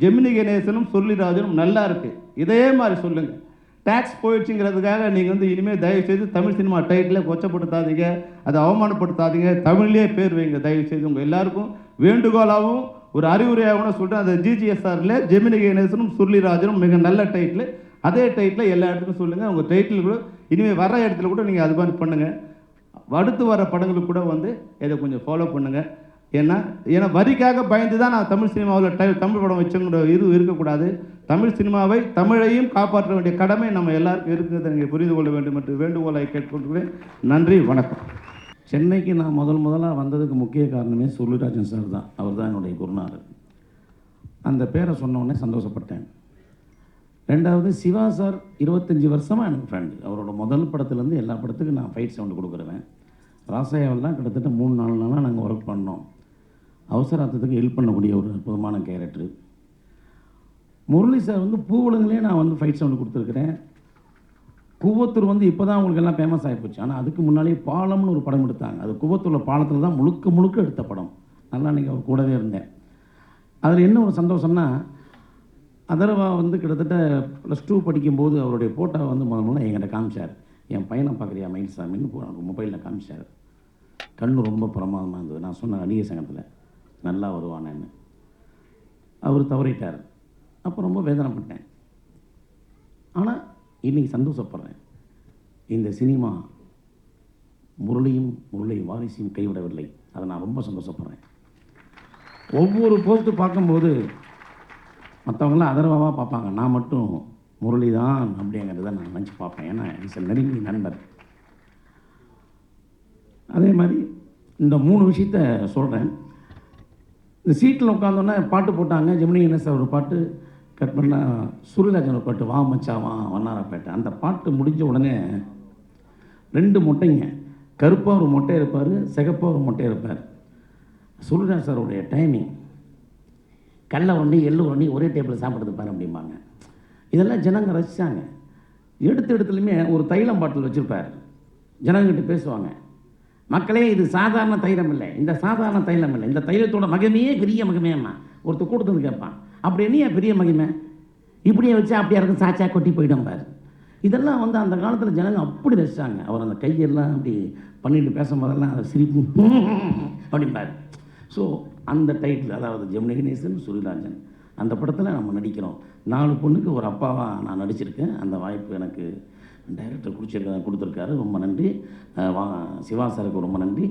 ஜெமினி கணேசனும் சொல்லிராஜனும் நல்லா இருக்குது இதே மாதிரி சொல்லுங்கள் டேக்ஸ் போயிடுச்சுங்கிறதுக்காக நீங்கள் வந்து இனிமேல் தயவுசெய்து தமிழ் சினிமா டைட்டில் கொச்சப்படுத்தாதீங்க. அதை அவமானப்படுத்தாதீங்க. தமிழ்லேயே பேர் வைங்க தயவுசெய்து உங்கள் எல்லாருக்கும். வேண்டுகோளாகவும் ஒரு அறிவுரையாக கூட சொல்கிறேன் அந்த ஜிஜிஎஸ்ஆரில் ஜெமினி கணேசனும் சுருளிராஜனும் மிக நல்ல டைட்டில் அதே டைட்டில் எல்லா இடத்துக்கும் சொல்லுங்கள் உங்கள் டைட்டில் கூட இனிமேல் வர இடத்துல கூட நீங்கள் அது மாதிரி பண்ணுங்கள் அடுத்து வர படங்களுக்கு கூட வந்து இதை கொஞ்சம் ஃபாலோ பண்ணுங்கள் ஏன்னா ஏன்னா வரிக்காக பயந்து தான் நான் தமிழ் சினிமாவில் டை தமிழ் படம் வச்சுங்கிற இது இருக்கக்கூடாது. தமிழ் சினிமாவை தமிழையும் காப்பாற்ற வேண்டிய கடமை நம்ம எல்லாருக்கும் இருக்கிறதை. நீங்கள் புரிந்து கொள்ள வேண்டும் என்று வேண்டுகோளை கேட்டுக்கொள்கிறேன். நன்றி வணக்கம். சென்னைக்கு நான் முதல் முதலாக வந்ததுக்கு முக்கிய காரணமே சுருளிராஜன் சார் தான். அவர் தான் என்னுடைய குருநாதர். அந்த பேரை சொன்ன உடனே சந்தோஷப்பட்டேன். ரெண்டாவது சிவா சார் இருபத்தஞ்சி வருஷமாக எனக்கு ஃப்ரெண்டு அவரோட முதல் படத்துலேருந்து எல்லா படத்துக்கும் நான் ஃபைட் சவுண்டு கொடுக்குறேன் ராசையாவில் தான் கிட்டத்தட்ட மூணு நாலு நாளாக நாங்கள் ஒர்க் பண்ணோம். அவசராத்தத்துக்கு ஹெல்ப் பண்ணக்கூடிய ஒரு அற்புதமான கேரக்டர் முரளி சார் வந்து பூவுலங்களே நான் வந்து ஃபைட் சவுண்டு கொடுத்துருக்குறேன். கூவத்தூர் வந்து இப்போ தான் அவங்களுக்கு எல்லாம் ஃபேமஸ் ஆகிப்போச்சு ஆனால் அதுக்கு முன்னாடியே பாலம்னு ஒரு படம் எடுத்தாங்க. அது கூவத்தூரில் பாலத்தில் தான் முழுக்க முழுக்க எடுத்த படம். நல்லா நீங்கள் அவர் கூடவே இருந்தேன். அதில் என்ன ஒரு சந்தோஷம்னா அதர்வா வந்து கிட்டத்தட்ட ப்ளஸ் டூ படிக்கும்போது அவருடைய ஃபோட்டோவை வந்து முதல் முதல்ல எங்கிட்ட காமிச்சார். என் பையனை பார்க்குறியா மயில்சாமின்னு மொபைலில் காமிச்சார். கண்ணு ரொம்ப பிரமாதமாக இருந்தது. நான் சொன்ன அணிய சங்கத்தில் நல்லா வருவானேன்னு. அவர் தவறிட்டார். அப்போ ரொம்ப வேதனைப்பட்டேன். ஆனால் இன்றைக்கி சந்தோஷப்படுறேன். இந்த சினிமா முரளியும் முரளி வாரிசையும் கைவிடவில்லை. அதை நான் ரொம்ப சந்தோஷப்படுறேன். ஒவ்வொரு போஸ்ட்டு பார்க்கும்போது மற்றவங்களாம் அதர்வாவாக பார்ப்பாங்க. நான் மட்டும் முரளி தான் அப்படிங்கிறத நான் நினச்சி பார்ப்பேன். ஏன்னா இட்ஸ் நெருங்கி நண்பர். அதே மாதிரி இந்த மூணு விஷயத்த சொல்கிறேன் இந்த சீட்டில் உட்காந்தோன்னே பாட்டு போட்டாங்க. ஜெமினி கணேசன் ஒரு பாட்டு. கட் பண்ணால் சூரியராஜனோட பாட்டு வா மச்சாவா வண்ணாரப்பேட்டை அந்த பாட்டு முடிஞ்ச உடனே ரெண்டு மொட்டைங்க. கருப்பாக ஒரு மொட்டை இருப்பார் சிகப்பாக ஒரு மொட்டை இருப்பார். சூரியராஜ் சாருடைய டைமிங் கடல ஒன்றி எள்ளு ஒன்றி ஒரே டேபிளில் சாப்பிடுறது பாரு அப்படிம்பாங்க. இதெல்லாம் ஜனங்க ரசித்தாங்க எடுத்த இடத்துலையுமே ஒரு தைலம் பாட்டில் வச்சுருப்பார். ஜனங்கிட்ட பேசுவாங்க. மக்களே இது சாதாரண தைலம் இல்லை. இந்த சாதாரண தைலம் இல்லை. இந்த தைலத்தோட மகமையே பெரிய மகிமையம்மா. ஒருத்தர் கூட்டத்துக்கு கேட்பான். அப்படி என் பெரிய மகிமை? இப்படியே வச்சு அப்படியே இருக்கும் சாச்சா கொட்டி போயிடும் பாரு. இதெல்லாம் வந்து அந்த காலத்தில் ஜனங்க அப்படி ரசித்தாங்க அவர் அந்த கையெல்லாம் அப்படி பண்ணிட்டு பேசும்போதெல்லாம் அதை சிரிப்பு அப்படிம்பாரு ஸோ அந்த டைட்டில் அதாவது ஜெமினி கணேசன் சுரிராஜன் அந்த படத்தில் நம்ம நடிக்கிறோம். நாலு பொண்ணுக்கு ஒரு அப்பாவாக நான் நடிச்சிருக்கேன். அந்த வாய்ப்பு எனக்கு டைரக்டர் குடிச்சிருக்க கொடுத்துருக்காரு. ரொம்ப நன்றி. வா சிவா சாருக்கு ரொம்ப நன்றி.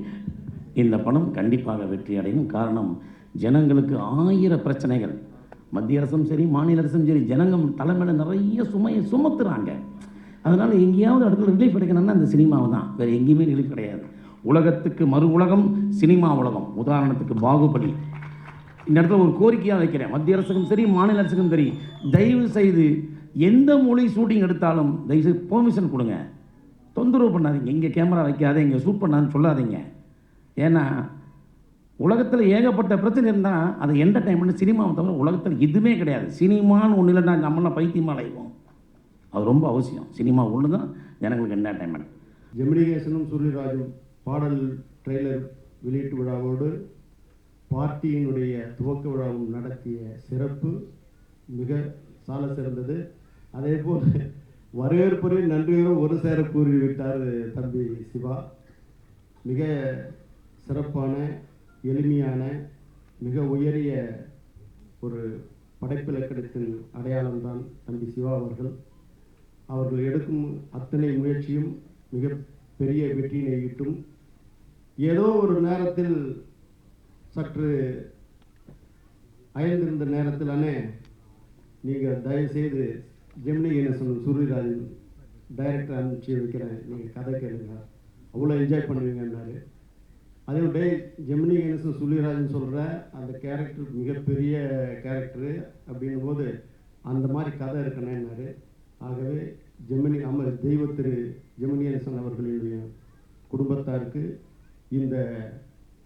இந்த படம் கண்டிப்பாக வெற்றி அடையும். காரணம் ஜனங்களுக்கு ஆயிரம் பிரச்சனைகள். மத்திய அரசும் சரி மாநில அரசும் சரி ஜனங்கம் தலைமையில் நிறைய சுமையை சுமத்துறாங்க. அதனால் எங்கேயாவது இடத்துல ரிலீஃப் கிடைக்கணும்னா அந்த சினிமாவை தான். வேறு எங்கேயுமே ரிலீஃப் கிடையாது. உலகத்துக்கு மறு உலகம் சினிமா உலகம். உதாரணத்துக்கு பாகுபலி. இந்த இடத்துல ஒரு கோரிக்கையாக வைக்கிறேன். மத்திய அரசுக்கும் சரி மாநில அரசுக்கும் சரி தயவு செய்து எந்த மொழி ஷூட்டிங் எடுத்தாலும் தயவு செய்து பெர்மிஷன் கொடுங்க. தொந்தரவு பண்ணாதீங்க. இங்கே கேமரா வைக்காத இங்கே ஷூட் பண்ணான்னு சொல்லாதீங்க. ஏன்னா உலகத்தில் ஏகப்பட்ட பிரச்சனை இருந்தால் அது என்டர்டைன்மெண்ட் சினிமாவை தவிர உலகத்தில் எதுவுமே கிடையாது. சினிமான்னு ஒன்று இல்லைன்னா நம்மளாம் பைத்தியமாக அலைவோம் அது ரொம்ப அவசியம். சினிமா ஒன்று தான் ஜனங்களுக்கு என்டர்டைன்மெண்ட் ஜெமினிகேசனும் சூரியராஜும் பாடல் ட்ரெய்லர் வெளியீட்டு விழாவோடு பார்ட்டியினுடைய துவக்க விழாவும் நடத்திய சிறப்பு மிக சால சிறந்தது. அதே போல் வரவேற்புரை நன்றியோடு ஒரு சேர கூறிவிட்டார் தம்பி சிவா. மிக சிறப்பான எளிமையான மிக உயரிய ஒரு படைப்பிலக்கணத்தின் அடையாளம்தான் தம்பி சிவா அவர்கள். அவர்கள் எடுக்கும் அத்தனை முயற்சியும் மிக பெரிய வெற்றியினை ஈட்டும். ஏதோ ஒரு நேரத்தில் சற்று அயர்ந்திருந்த நேரத்தில் அண்ணே நீங்கள் தயவுசெய்து ஜெமினி கணேசன் சூரியராஜன் டைரக்டர் அனுப்பிச்சு வைக்கிறேன். நீங்கள் கதை கேளுங்க. அவ்வளோ என்ஜாய் பண்ணுவீங்கன்னாரு அதே மாதிரி ஜெமினி கணேசன் சூரியராஜன் சொல்கிற அந்த கேரக்டர் மிகப்பெரிய கேரக்டரு அப்படின்னும் போது அந்த மாதிரி கதை இருக்கணும்னாரு ஆகவே ஜெமினி அமர் தெய்வ திரு ஜெமினி கணேசன் அவர்களுடைய குடும்பத்தாருக்கு இந்த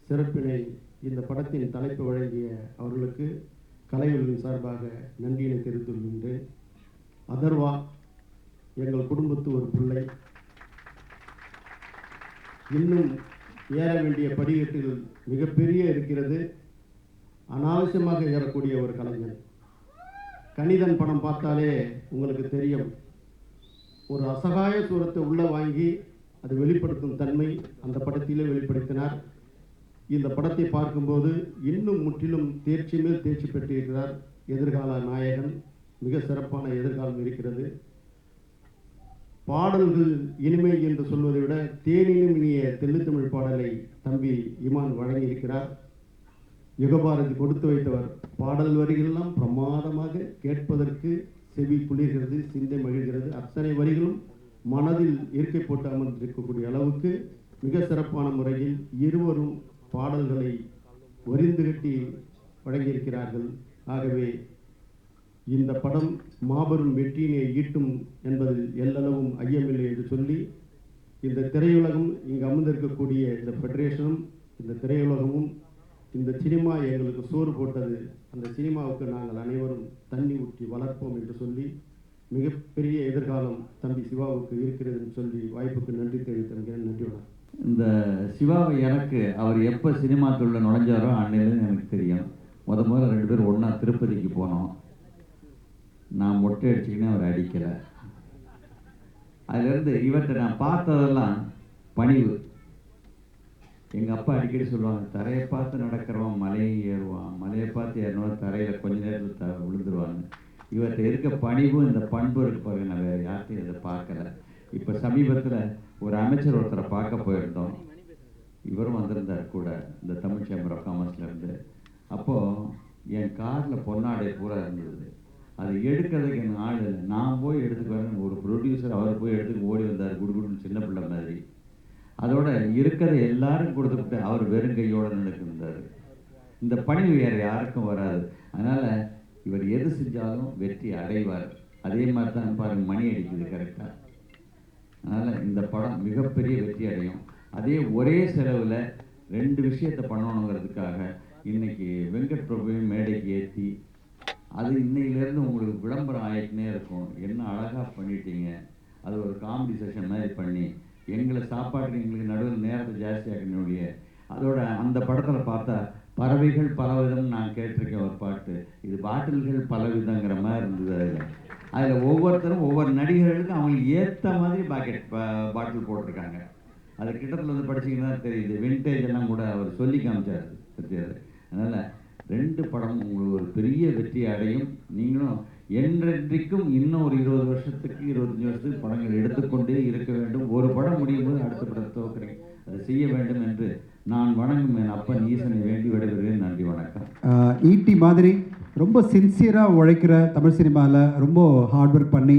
சிறப்பினை இந்த படத்தின் தலைப்பு வழங்கிய அவர்களுக்கு கலைஞர்களின் சார்பாக நன்றியினை தெரிவித்துக் கொள்கின்றேன் அதர்வா எங்கள் குடும்பத்து ஒரு பிள்ளை. இன்னும் ஏற வேண்டிய படிக்கட்டில் மிகப்பெரிய இருக்கிறது. அனாவசியமாக ஏறக்கூடிய ஒரு கலைஞர். கணிதன் படம் பார்த்தாலே உங்களுக்கு தெரியும். ஒரு அசகாய சூரத்தை உள்ளே வாங்கி அது வெளிப்படுத்தும் தன்மை அந்த படத்திலே வெளிப்படுத்தினார். இந்த படத்தை பார்க்கும்போது இன்னும் முற்றிலும் தேர்ச்சி மேல் தேர்ச்சி பெற்றிருக்கிறார் எதிர்கால நாயகன். மிக சிறப்பான எதிர்காலம் இருக்கிறது. பாடல்கள் இனிமை என்று சொல்வதை விட தேனிலும் இனிய தெள்ளுத்தமிழ் பாடலை தம்பி இமான் வழங்கியிருக்கிறார். யுகபாரதி கொடுத்து வைத்தவர் பாடல் வரிகளெல்லாம் பிரமாதமாக கேட்பதற்கு செவி குளிர்கிறது சிந்தை மகிழ்கிறது. அத்தனை வரிகளும் மனதில் இயற்கை போட்டு அமர்ந்திருக்கக்கூடிய அளவுக்கு மிக சிறப்பான முறையில் இருவரும் பாடல்களை வரிந்து கட்டி வழங்கியிருக்கிறார்கள். ஆகவே இந்த படம் மாபெரும் வெற்றியினை ஈட்டும் என்பதில் எல்லளவும் ஐயமில்லை என்று சொல்லி இந்த திரையுலகம் இங்கு அமர்ந்திருக்கக்கூடிய இந்த ஃபெடரேஷனும் இந்த திரையுலகமும் இந்த சினிமா எங்களுக்கு சோறு போட்டது. அந்த சினிமாவுக்கு நாங்கள் அனைவரும் தண்ணி ஊற்றி வளர்ப்போம் என்று சொல்லி மிகப்பெரிய எதிர்காலம் தம்பி சிவாவுக்கு இருக்கிறது என்று சொல்லி வாய்ப்புக்கு நன்றி தெரிவித்திருக்கிறேன் நன்றி வணக்கம். இந்த சிவாவை எனக்கு அவர் எப்போ சினிமா தொழில் நுழைஞ்சாரோ அன்னையிலேருந்து எனக்கு தெரியும். முத முதல்ல ரெண்டு பேரும் ஒன்றா திருப்பதிக்கு போனோம். நான் மொட்டை அடிச்சுக்கினே அவர் அடிக்கலை அதுலேருந்து இவர்கிட்ட நான் பார்த்ததெல்லாம் பணிவு. எங்கள் அப்பா அடிக்கடி சொல்லுவாங்க தரையை பார்த்து நடக்கிறவன் மலையை ஏறுவான். மலையை பார்த்து ஏறினவன் தரையில் கொஞ்ச நேரத்தில் த விழுந்துருவாங்க. இவர்கிட்ட இருக்க பணிவும் இந்த பண்பு இருக்கு பாருங்க நான் வேறு யார்ட்டையும் இதை பார்க்கல. இப்போ சமீபத்தில் ஒரு அமைச்சர் ஒருத்தரை பார்க்க போயிருந்தோம். இவரும் வந்திருந்தார் கூட இந்த தமிழ் சேம்பர் ஆஃப் காமர்ஸ்லேருந்து அப்போது என் காரில் பொன்னாடை பூரா இருந்தது. அதை எடுக்கிறதுக்கு எனக்கு ஆள் இல்லை. நான் போய் எடுத்துக்குவேன் ஒரு ப்ரொடியூசர் அவர் போய் எடுத்துக்கு ஓடி வந்தார். குடுகுடுன்னு சின்ன பிள்ளை மாதிரி. அதோட இருக்கிறத எல்லாரும் கொடுத்துட்டு அவர் வெறும் கையோடு நடக்கின்றார் இந்த பணி வேறு யாருக்கும் வராது. அதனால் இவர் எது செஞ்சாலும் வெற்றி அடைவார். அதே மாதிரி தான் பாருங்க மணி அடிக்குது கரெக்டாக அதனால் இந்த படம் மிகப்பெரிய வெற்றி அடையும். அதே ஒரே செலவில் ரெண்டு விஷயத்தை பண்ணணுங்கிறதுக்காக இன்னைக்கு வெங்கட் பிரபுவையும் மேடைக்கு ஏற்றி அது இன்னையிலேருந்து உங்களுக்கு விளம்பரம் ஆகிட்டுனே இருக்கும். என்ன அழகாக பண்ணிட்டீங்க. அது ஒரு காமெடி செஷன் மாதிரி பண்ணி எங்களை சாப்பாட்டுக்கு எங்களுக்கு நடுவில் நேரத்தை ஜாஸ்தியாக்கினுடைய அதோட அந்த படத்தில் பார்த்தா பறவைகள் பலவிதம் நான் கேட்டிருக்கேன் ஒரு பாட்டு. இது பாட்டில்கள் பலவிதங்கிற மாதிரி இருந்தது அதில். அதில் ஒவ்வொருத்தரும் ஒவ்வொரு நடிகர்களுக்கும் அவங்களுக்கு ஏற்ற மாதிரி பாக்கெட் பாட்டில் போட்டிருக்காங்க. அது கிட்டத்தில் வந்து படிச்சிங்கன்னா தெரியுது. விண்டேஜ் எல்லாம் கூட அவர் சொல்லி காமிச்சார் சத்யார் அதனால் ரெண்டு படம் உங்களுக்கு ஒரு பெரிய வெற்றி அடையும். நீங்களும் என்றென்றைக்கும் இன்னும் ஒரு இருபது வருஷத்துக்கு இருபத்தஞ்சி வருஷத்துக்கு படங்கள் எடுத்துக்கொண்டே இருக்க வேண்டும். ஒரு படம் முடியும் போது அடுத்த படம் துவக்கிறேன். அதை செய்ய வேண்டும் என்று நான் வணங்கும் என் அப்பன் ஈசனை வேண்டி விடைபெறுகிறேன். நன்றி வணக்கம். ஈட்டி மாதிரி ரொம்ப சின்சியராக உழைக்கிற தமிழ் சினிமாவில் ரொம்ப ஹார்ட் ஒர்க் பண்ணி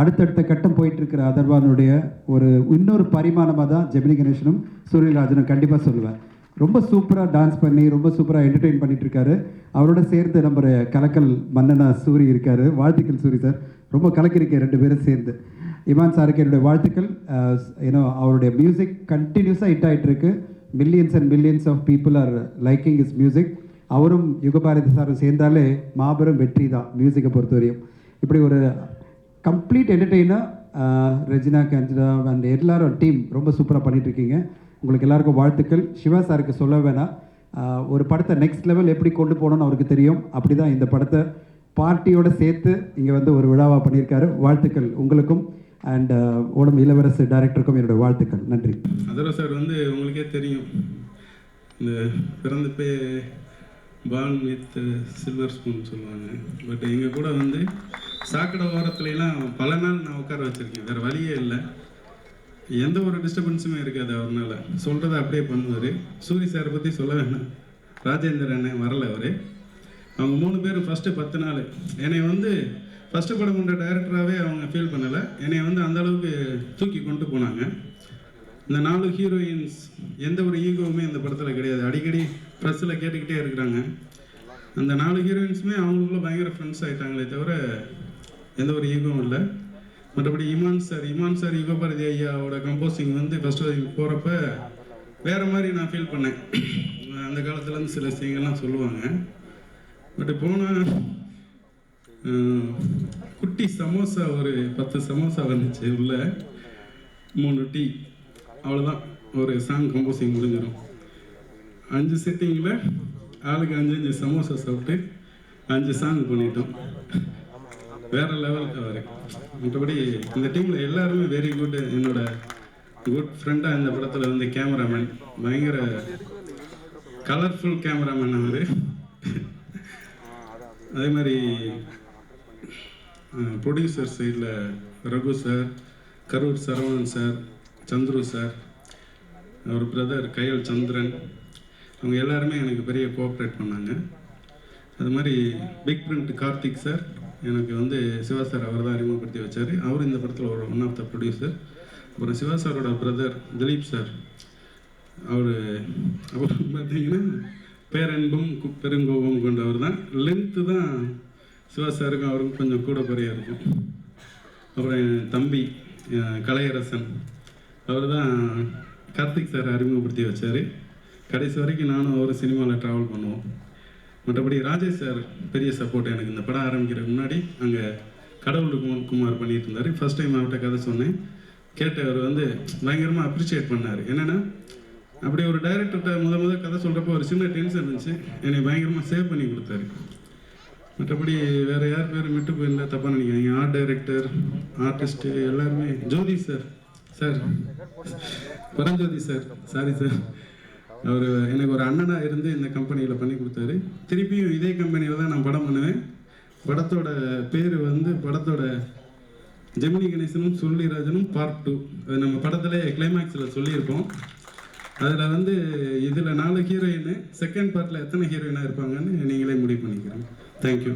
அடுத்தடுத்த கட்டம் போயிட்டுருக்கிற அதர்வானுடைய ஒரு இன்னொரு பரிமாணமாக தான் ஜெமினி கணேசனும் சூரியராஜனும் கண்டிப்பாக சொல்லுவேன் ரொம்ப சூப்பராக டான்ஸ் பண்ணி ரொம்ப சூப்பராக என்டர்டெயின் பண்ணிட்டு இருக்காரு அவரோட சேர்ந்து நம்ம கலக்கல் மன்னனா சூரி இருக்காரு. வாழ்த்துக்கள் சூரி சார். ரொம்ப கலக்கிருக்கேன் ரெண்டு பேரும் சேர்ந்து. இமான் சாருக்கு என்னுடைய வாழ்த்துக்கள். ஏன்னோ அவருடைய மியூசிக் கண்டினியூஸாக ஹிட் ஆகிட்டு இருக்கு millions and millions of people are liking is music அவரும் யுகபாரதி சாரும் சேர்ந்தாலே மாபெரும் வெற்றி தான் மியூசிக்கை பொறுத்தவரையும். இப்படி ஒரு கம்ப்ளீட் என்டர்டெயினாக ரெஜினா கஞ்சனா அண்ட் எல்லாரும் டீம் ரொம்ப சூப்பராக பண்ணிட்டு இருக்கீங்க உங்களுக்கு எல்லாருக்கும் வாழ்த்துக்கள். சிவா சாருக்கு சொல்ல வேணாம். ஒரு படத்தை நெக்ஸ்ட் லெவல் எப்படி கொண்டு போகணும்னு அவருக்கு தெரியும். அப்படி தான் இந்த படத்தை பார்ட்டியோட சேர்த்து இங்கே வந்து ஒரு விழாவாக பண்ணியிருக்காரு. வாழ்த்துக்கள் உங்களுக்கும். அண்ட் ஓடம் இளவரசு டைரக்டருக்கும் என்னுடைய வாழ்த்துக்கள். நன்றி. அதர்வ சார் வந்து உங்களுக்கே தெரியும். இந்த பிறந்தப்பே பான் வித் சில்வர் ஸ்பூன் சொல்லுவாங்க. பட் எங்கள் கூட வந்து சாக்கடை ஓரத்துலலாம் பல நாள் நான் உட்கார வச்சுருக்கேன். வேறு வழியே இல்லை. எந்த ஒரு டிஸ்டர்பன்ஸுமே இருக்காது அவர்னால. சொல்கிறத அப்படியே பண்ணுவார். சூரி சாரை பற்றி சொல்ல வேணாம். ராஜேந்தர் அண்ணன் வரல அவர். அவங்க மூணு பேரும் ஃபஸ்ட்டு பத்து நாள். என்னை வந்து ஃபஸ்ட்டு படம் கொண்ட டைரக்டராகவே அவங்க ஃபீல் பண்ணலை. என்னை வந்து அந்த அளவுக்கு தூக்கி கொண்டு போனாங்க. இந்த நாலு ஹீரோயின்ஸ் எந்த ஒரு ஈகோவுமே இந்த படத்தில் கிடையாது. அடிக்கடி ப்ரெஸ்ஸில் கேட்டுக்கிட்டே இருக்கிறாங்க. அந்த நாலு ஹீரோயின்ஸுமே அவங்களுக்குள்ள பயங்கர ஃப்ரெண்ட்ஸ் ஆகிட்டாங்களே தவிர எந்த ஒரு ஈகோவும் இல்லை. மற்றபடி இமான் சார் இமான் சார் யுகபாரதி ஐயாவோட கம்போசிங் வந்து ஃபஸ்ட்டு போகிறப்ப வேறு மாதிரி நான் ஃபீல் பண்ணேன். அந்த காலத்துலேருந்து சில விஷயங்கள்லாம் சொல்லுவாங்க. பட் போனால் குட்டி சமோசா ஒரு பத்து சமோசா வந்துச்சு உள்ள. மூணு டீ. அவ்வளோதான் ஒரு சாங் கம்போசிங் முடிஞ்சிடும் அஞ்சு செட்டிங்கில் ஆளுக்கு அஞ்சு அஞ்சு சமோசா சாப்பிட்டு அஞ்சு சாங் பண்ணிட்டோம். வேற லெவலுக்கு வரேன் மற்றபடி இந்த டீமில் எல்லாருமே வெரி குட் என்னோட குட் ஃப்ரெண்டாக இந்த படத்தில் வந்து கேமராமேன் பயங்கர கலர்ஃபுல் கேமராமேன் அவர். அதே மாதிரி ப்ரொடியூசர் சைடில் Raghu sir Karur Saravanan sir Chandru sir அவர் பிரதர் கையல் சந்திரன். அவங்க எல்லாருமே எனக்கு பெரிய கோஆப்ரேட் பண்ணாங்க. அது மாதிரி பிக் பிரிண்ட் கார்த்திக் சார் எனக்கு வந்து சிவா சார் அவர் தான் அறிமுகப்படுத்தி வச்சார். அவர் இந்த படத்தில் ஒரு ஒன் ஆஃப் த ப்ரொடியூசர் அப்புறம் சிவா சாரோட பிரதர் திலீப் சார். அவர் அவர் பார்த்தீங்கன்னா பேரன்பும் பெருங்கோபம் கொண்டவர் தான். லென்த்து தான் சிவா சாருக்கும் அவருக்கும் கொஞ்சம் கூட குறையாக இருக்கும். அப்புறம் என் தம்பி கலையரசன். அவர் தான் கார்த்திக் சார் அறிமுகப்படுத்தி வச்சார். கடைசி வரைக்கும் நானும் அவர் சினிமாவில் ட்ராவல் பண்ணுவோம். மற்றபடி ராஜேஷ் சார் பெரிய சப்போர்ட் எனக்கு இந்த படம் ஆரம்பிக்கிறதுக்கு முன்னாடி அங்கே கடவுள் குமார் பண்ணிட்டு இருந்தார். ஃபர்ஸ்ட் டைம் அவர்கிட்ட கதை சொன்னேன். கேட்டவர் வந்து பயங்கரமாக அப்ரிஷியேட் பண்ணார். என்னென்னா அப்படி ஒரு டைரக்டர்கிட்ட முத முத கதை சொல்கிறப்போ ஒரு சின்ன டென்ஷன் இருந்துச்சு. என்னை பயங்கரமாக சேவ் பண்ணி கொடுத்தாரு. மற்றபடி வேறு யார் பேர் விட்டு போயிடல தப்பாக நினைக்காதீங்க. ஆர்ட் டைரக்டர் ஆர்டிஸ்ட்டு எல்லாருமே. Jothi sir. Sir. Paranjothi sir. Sorry sir. அவர் எனக்கு ஒரு அண்ணனாக இருந்து இந்த கம்பெனியில் பண்ணி கொடுத்தாரு. திருப்பியும் இதே கம்பெனியில் தான் நான் படம் பண்ணுவேன். படத்தோட பேர் வந்து படத்தோட ஜெமினி கணேசனும் சொல்லிராஜனும் பார்ட் டூ அது நம்ம படத்துல கிளைமேக்ஸில் சொல்லியிருப்போம். அதில் வந்து இதில் நாலு ஹீரோயின் செகண்ட் பார்ட்டில் எத்தனை ஹீரோயினாக இருப்பாங்கன்னு நீங்களே முடிவு பண்ணிக்கிறேன் தேங்க்யூ